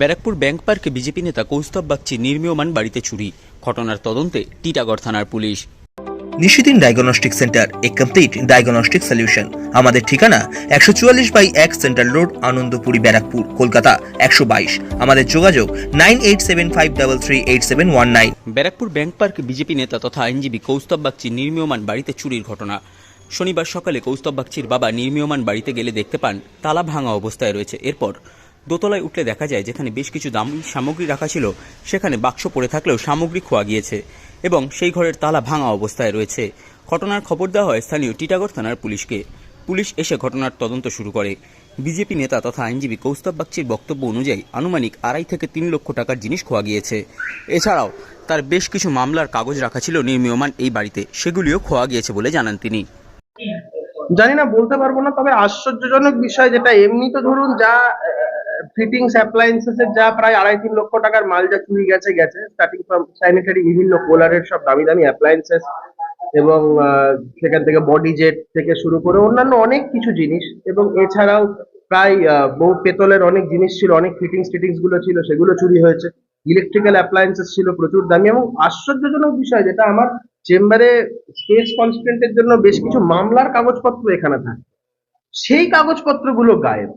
Barrackpore bank পার্কে BJP নেতা কৌস্তব বাগচি নির্মীয়মান বাড়িতে চুরি। ঘটনার তদন্তে টিটাগড় থানার পুলিশ। নিশিদিন ডায়াগনস্টিক সেন্টার এ কমপ্লিট ডায়াগনস্টিক সলিউশন। আমাদের ঠিকানা একশো চুয়াল্লিশ বাই এক সেন্ট্রাল রোড আনন্দপুরি ব্যারাকপুর কলকাতা একশো বাইশ। আমাদের যোগাযোগ nine eight seven five double three eight seven one nine. Barrackpore bank পার্কে বিজেপি নেতা তথা আইনজীবী কৌস্তব বাগচি নির্মীয়মান বাড়িতে চুরির ঘটনা। শনিবার সকালে কৌস্তব বাগচির বাবা নির্মীয়মান বাড়িতে গেলে দেখতে পান তালা ভাঙা অবস্থায় রয়েছে। এরপর দোতলায় উঠলে দেখা যায় যেখানে বেশ কিছু দামি সামগ্রী রাখা ছিল, সেখানে বাক্স পড়ে থাকলেও সামগ্রী খোয়া গিয়েছে এবং সেই ঘরের তালা ভাঙা অবস্থায় রয়েছে। ঘটনার খবর দেওয়া হয় স্থানীয় টিটাগড় থানার পুলিশকে। পুলিশ এসে ঘটনার তদন্ত শুরু করে। বিজেপি নেতা তথা আইনজীবী কৌস্তব বাগচির বক্তব্য অনুযায়ী আনুমানিক আড়াই থেকে তিন লক্ষ টাকার জিনিস খোয়া গিয়েছে। এছাড়াও তার বেশ কিছু মামলার কাগজ রাখা ছিল নির্মীয়মান এই বাড়িতে। সেগুলিও খোয়া গিয়েছে বলে জানান তিনি। জানি না, বলতে পারব না, তবে আশ্চর্যজনক বিষয় যেটা, এমনি তো ধরুন যা ফিটিংস অ্যাপ্লায়েন্সেস এর যা প্রায় আড়াই তিন লক্ষ টাকার মাল যা চুরি গেছে গেছে। স্টার্টিং ফ্রম স্যানিটারি বিভিন্ন কোলারের সব দামি দামি অ্যাপ্লায়েন্সেস এবং সেখান থেকে বডি জেট থেকে শুরু করে অন্যান্য অনেক কিছু জিনিস এবং এছাড়াও প্রায় বহু পেতলের অনেক জিনিস ছিল, অনেক ফিটিংস ফিটিংসগুলো ছিল, সেগুলো চুরি হয়েছে। ইলেকট্রিক্যাল অ্যাপ্লায়েন্সেস ছিল প্রচুর দামি এবং আশ্চর্যজনক বিষয় যেটা আমার চেম্বারে স্পেস কনস্টেন্টের জন্য বেশ কিছু মামলার কাগজপত্র এখানে থাকে। সেই কাগজপত্রগুলো গায়েব।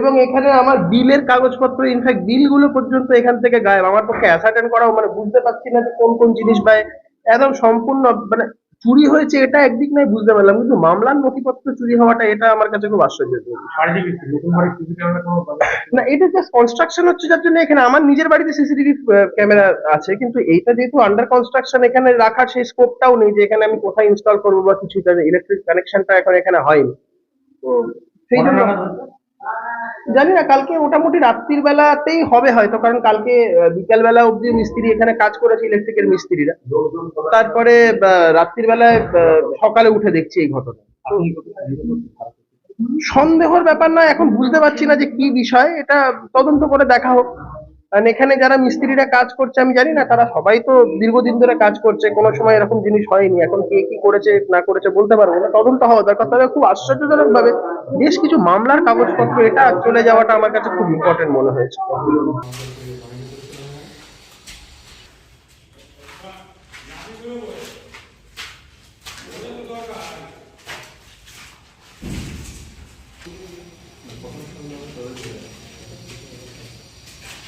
এবং এখানে আমার বিলের কাগজপত্র ইনফ্যাক্ট বিলগুলো পর্যন্ত এখান থেকে গায়েব। আমার পক্ষে অ্যাসার্টেন করাও মানে বুঝতে পারছি না যে কোন কোন জিনিস বা একদম সম্পূর্ণ মানে চুরি হয়েছে এটা একদিক নয়, বুঝতে পারলাম। কিন্তু মামলার নথিপত্র চুরি হওয়াটা এটা আমার কাছে খুব আশ্চর্যজনক না, এটা জাস্ট কনস্ট্রাকশন হচ্ছে যার জন্য এখানে আমার নিজের বাড়িতে সিসিটিভি ক্যামেরা আছে। কিন্তু এইটা যেহেতু আন্ডার কনস্ট্রাকশন এখানে রাখার সেই স্কোপটাও নেই যে এখানে আমি কোথায় ইনস্টল করব বা কিছু ইলেকট্রিক কানেকশনটা এখন এখানে হয়নি। তো সেই জন্য জানি না, কালকে মোটামুটি রাত্রির বেলাতেই হবে হয়তো, কারণ কালকে বিকাল বেলা অব্দি মিস্ত্রি এখানে কাজ করেছে, ইলেকট্রিকের মিস্ত্রিরা। তারপরে রাত্রির বেলায় সকালে উঠে দেখছি এই ঘটনা। সন্দেহর ব্যাপার নয়, এখন বুঝতে পারছি না যে কি বিষয়, এটা তদন্ত করে দেখা হোক। কারণ এখানে যারা মিস্ত্রিরা কাজ করছে, আমি জানি না, তারা সবাই তো দীর্ঘদিন ধরে কাজ করছে, কোনো সময় এরকম জিনিস হয়নি। এখন কে কি করেছে, না করেছে বলতে পারব না, তদন্ত হওয়া দরকার। তবে খুব আশ্চর্যজনক ভাবে বেশ কিছু মামলার কাগজপত্র, এটা চলে যাওয়াটা আমার কাছে খুব ইম্পর্টেন্ট মনে হয়েছে।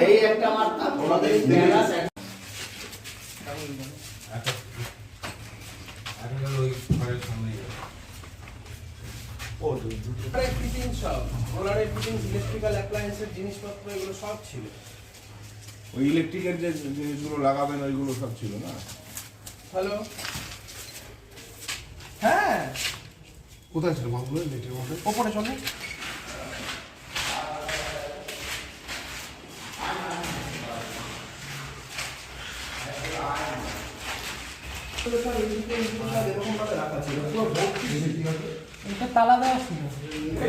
এই একটা মারতাম ইলেকট্রিক্যাল অ্যাপ্লায়েন্সের জিনিসপত্র এগুলো সব ছিল ওই ইলেকট্রিকের যে জিনিসগুলো লাগাবেন ওইগুলো সব ছিল না? হ্যালো হ্যাঁ। কোথায় ছিল মালগুলো ইলেকট্রিক ওপরে চলে। এটা তালা দেওয়া ছিল।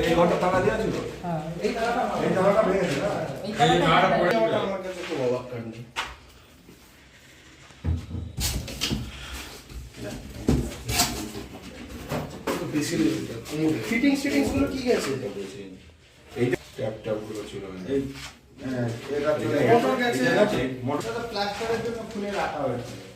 এই ঘরটা তালা দেওয়া ছিল? হ্যাঁ এই তালাটা ভেঙেছে না? এই তালাটা আমার কাছে খুব অবাক কাণ্ড ফিটিংগুলো কি গেছে এই ট্যাপ ট্যাপগুলো ছিল এই মোটর গেছে। মোটর প্লাস্টারের জন্য খুলে রাখা হয়েছে।